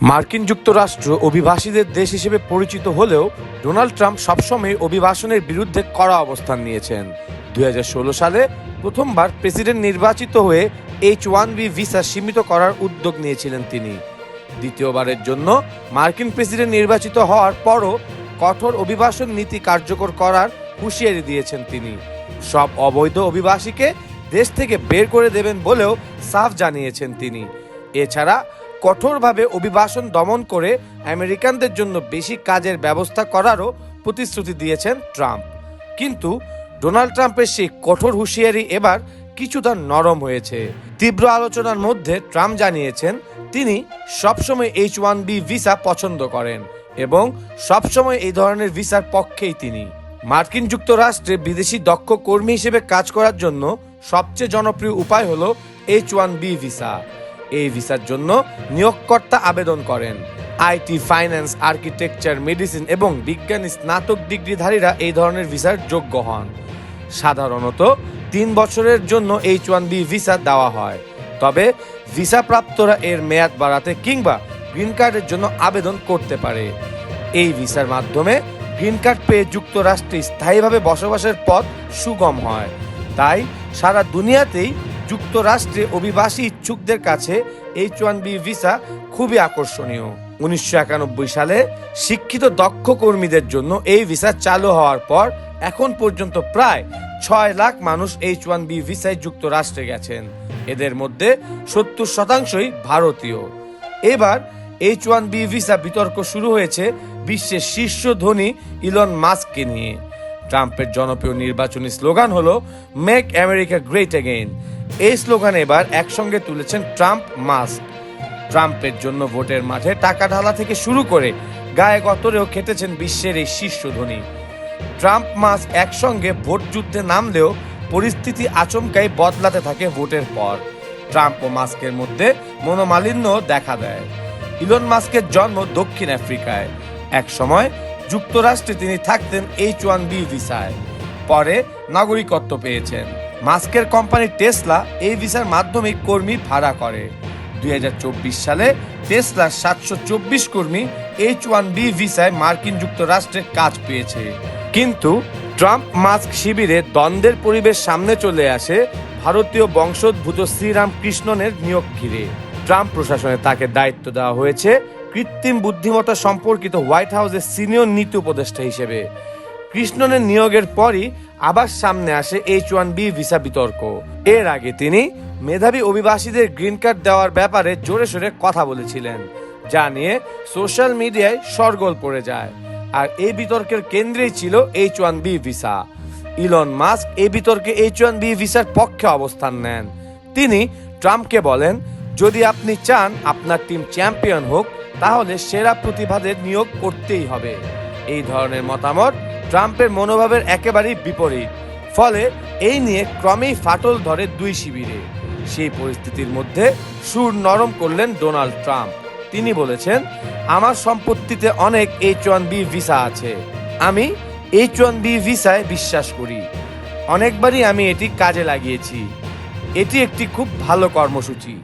মার্কিন যুক্তরাষ্ট্র অভিবাসীদের দেশ হিসেবে পরিচিত হলেও ডোনাল্ড ট্রাম্প সবসময় অভিবাসনের বিরুদ্ধে কড়া অবস্থান নিয়েছেন। দু হাজার ষোলো সালে প্রথমবার প্রেসিডেন্ট নির্বাচিত হয়ে এইচ ওয়ান বি ভিসা সীমিত করার উদ্যোগ নিয়েছিলেন তিনি। দ্বিতীয়বারের জন্য মার্কিন প্রেসিডেন্ট নির্বাচিত হওয়ার পরও কঠোর অভিবাসন নীতি কার্যকর করার হুঁশিয়ারি দিয়েছেন তিনি। সব অবৈধ অভিবাসীকে দেশ থেকে বের করে দেবেন বলেও সাফ জানিয়েছেন তিনি। এছাড়া কঠোরভাবে অভিবাসন দমন করে আমেরিকানদের জন্য বেশি কাজের ব্যবস্থা করারও প্রতিশ্রুতি দিয়েছেন ট্রাম্প। কিন্তু ডোনাল্ড ট্রাম্পের সেই কঠোর হুঁশিয়ারি এবার কিছুটা নরম হয়েছে। তীব্র আলোচনার মধ্যে ট্রাম্প জানিয়েছেন, তিনি সবসময় এইচ ওয়ান বি ভিসা পছন্দ করেন এবং সবসময় এই ধরনের ভিসার পক্ষেই তিনি। মার্কিন যুক্তরাষ্ট্রে বিদেশি দক্ষ কর্মী হিসেবে কাজ করার জন্য সবচেয়ে জনপ্রিয় উপায় হলো এইচ ওয়ান বি ভিসা। এই ভিসার জন্য নিয়োগকর্তা আবেদন করেন। আইটি ফাইন্যান্স, আর্কিটেকচার, মেডিসিন এবং বিজ্ঞান স্নাতক ডিগ্রিধারীরা এই ধরনের ভিসার যোগ্য হন। সাধারণত তিন বছরের জন্য এইচ ওয়ান বি ভিসা দেওয়া হয়। তবে ভিসা প্রাপ্তরা এর মেয়াদ বাড়াতে কিংবা গ্রিন কার্ডের জন্য আবেদন করতে পারে। এই ভিসার মাধ্যমে গ্রিন কার্ড পেয়ে যুক্তরাষ্ট্রে স্থায়ীভাবে বসবাসের পথ সুগম হয়। তাই সারা দুনিয়াতেই যুক্তরাষ্ট্রে অভিবাসী ইচ্ছুকদের কাছে এইচ ওয়ান বি ভিসা খুবই আকর্ষণীয়। উনিশশো একানব্বই সালে শিক্ষিত দক্ষ কর্মীদের জন্য এই ভিসা চালু হওয়ার পর এখন পর্যন্ত প্রায় ছয় লাখ মানুষ এইচ ওয়ান বি ভিসায় যুক্তরাষ্ট্রে গেছেন। এদের মধ্যে সত্তর শতাংশই ভারতীয়। এবার এইচ ওয়ান বি ভিসা বিতর্ক শুরু হয়েছে বিশ্বের শীর্ষ ধনী ইলন মাস্ককে নিয়ে। ট্রাম্পের জনপ্রিয় নির্বাচনী স্লোগান হলো মেক আমেরিকা গ্রেট এগেইন এই স্লোগান এবার একসঙ্গে তুলেছেন ট্রাম্প মাস্ক। ট্রাম্পের জন্য ভোটের মাঠে টাকা ঢালা থেকে শুরু করে গায়ে গতরেও খেটেছেন বিশ্বের এই শীর্ষ ধনী। ট্রাম্প মাস্ক একসঙ্গে ভোট যুদ্ধে নামলেও পরিস্থিতি আচমকাই বদলাতে থাকে ভোটের পর। ট্রাম্প ও মাস্কের মধ্যে মনোমালিন্য দেখা দেয়। ইলন মাস্কের জন্ম দক্ষিণ আফ্রিকায়। এক সময় যুক্তরাষ্ট্রে তিনি থাকতেন এইচ ওয়ান বি ভিসায়। পরে নাগরিকত্ব পেয়েছেন। মাস্কের কোম্পানি টেসলা এই ভিসার মাধ্যমে কর্মী ভাড়া করে। দু হাজার চব্বিশ সালে টেসলার সাতশো চব্বিশ কর্মী এইচ ওয়ান বি ভিসায় মার্কিন যুক্তরাষ্ট্রে কাজ পেয়েছে। কিন্তু ট্রাম্প মাস্ক শিবিরে দ্বন্দ্বের পরিবেশ সামনে চলে আসে ভারতীয় বংশোদ্ভূত শ্রীরাম কৃষ্ণনের নিয়োগ ঘিরে। ট্রাম্প প্রশাসনে তাকে দায়িত্ব দেওয়া হয়েছে কৃত্রিম বুদ্ধিমত্তা সম্পর্কিত হোয়াইট হাউসের সিনিয়র নীতি উপদেষ্টা হিসেবে। কৃষ্ণনের নিয়োগের পরই আবার সামনে আসে এইচ ওয়ান বি ভিসা বিতর্ক। এর আগে তিনি মেধাবী অভিবাসীদের গ্রিন কার্ড দেওয়ার ব্যাপারে জোরে সোরে কথা বলেছিলেন, যা নিয়ে সোশ্যাল মিডিয়ায় সরগোল পড়ে যায়। আর এই বিতর্কের কেন্দ্রেই ছিল H one B visa. Elon Musk এই বিতর্কে এইচ ওয়ান বি ভিসার পক্ষে অবস্থান নেন। তিনি ট্রাম্পকে বলেন, যদি আপনি চান আপনার টিম চ্যাম্পিয়ন হোক, তাহলে সেরা প্রতিভাদের নিয়োগ করতেই হবে। এই ধরনের মতামত ট্রাম্পের মনোভাবের একেবারেই বিপরীত। ফলে এই নিয়ে ক্রমেই ফাটল ধরে দুই শিবিরে। সেই পরিস্থিতির মধ্যে সুর নরম করলেন ডোনাল্ড ট্রাম্প। তিনি বলেছেন, আমার সম্পত্তিতে অনেক এইচ ওয়ান বি ভিসা আছে। আমি এইচ ওয়ান বি ভিসায় বিশ্বাস করি। অনেকবারই আমি এটি কাজে লাগিয়েছি। এটি একটি খুব ভালো কর্মসূচি।